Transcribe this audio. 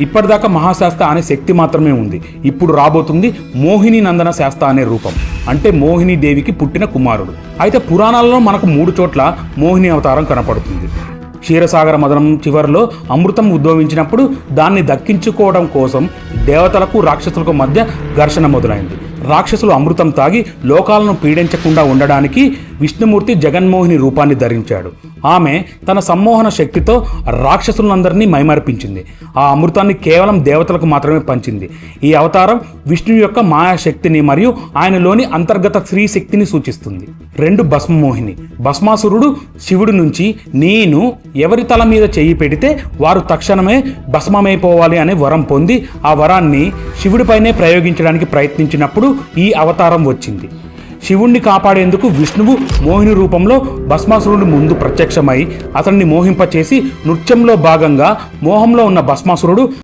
ఇప్పటిదాకా మహాశాస్త అనే శక్తి మాత్రమే ఉంది. ఇప్పుడు రాబోతుంది మోహిని నందన శాస్త అనే రూపం. అంటే మోహిని దేవికి పుట్టిన కుమారుడు. అయితే పురాణాలలో మనకు మూడు చోట్ల మోహిని అవతారం కనపడుతుంది. క్షీరసాగర మదనం చివరిలో అమృతం ఉద్భవించినప్పుడు దాన్ని దక్కించుకోవడం కోసం దేవతలకు రాక్షసులకు మధ్య ఘర్షణ మొదలైంది. రాక్షసులు అమృతం తాగి లోకాలను పీడించకుండా ఉండడానికి విష్ణుమూర్తి జగన్మోహిని రూపాన్ని ధరించాడు. ఆమె తన సమ్మోహన శక్తితో రాక్షసులందరినీ మైమరిపించింది. ఆ అమృతాన్ని కేవలం దేవతలకు మాత్రమే పంచింది. ఈ అవతారం విష్ణు యొక్క మాయాశక్తిని మరియు ఆయనలోని అంతర్గత స్త్రీ శక్తిని సూచిస్తుంది. రెండు భస్మమోహిని. భస్మాసురుడు శివుడి నుంచి నేను ఎవరి తల మీద చెయ్యి పెడితే వారు తక్షణమే భస్మమైపోవాలి అనే వరం పొంది ఆ వరాన్ని శివుడిపైనే ప్రయోగించడానికి ప్రయత్నించినప్పుడు ఈ అవతారం వచ్చింది. శివుణ్ణి కాపాడేందుకు విష్ణువు మోహిని రూపంలో భస్మాసురుడి ముందు ప్రత్యక్షమై అతన్ని మోహింపచేసి నృత్యంలో భాగంగా మోహంలో ఉన్న భస్మాసురుడు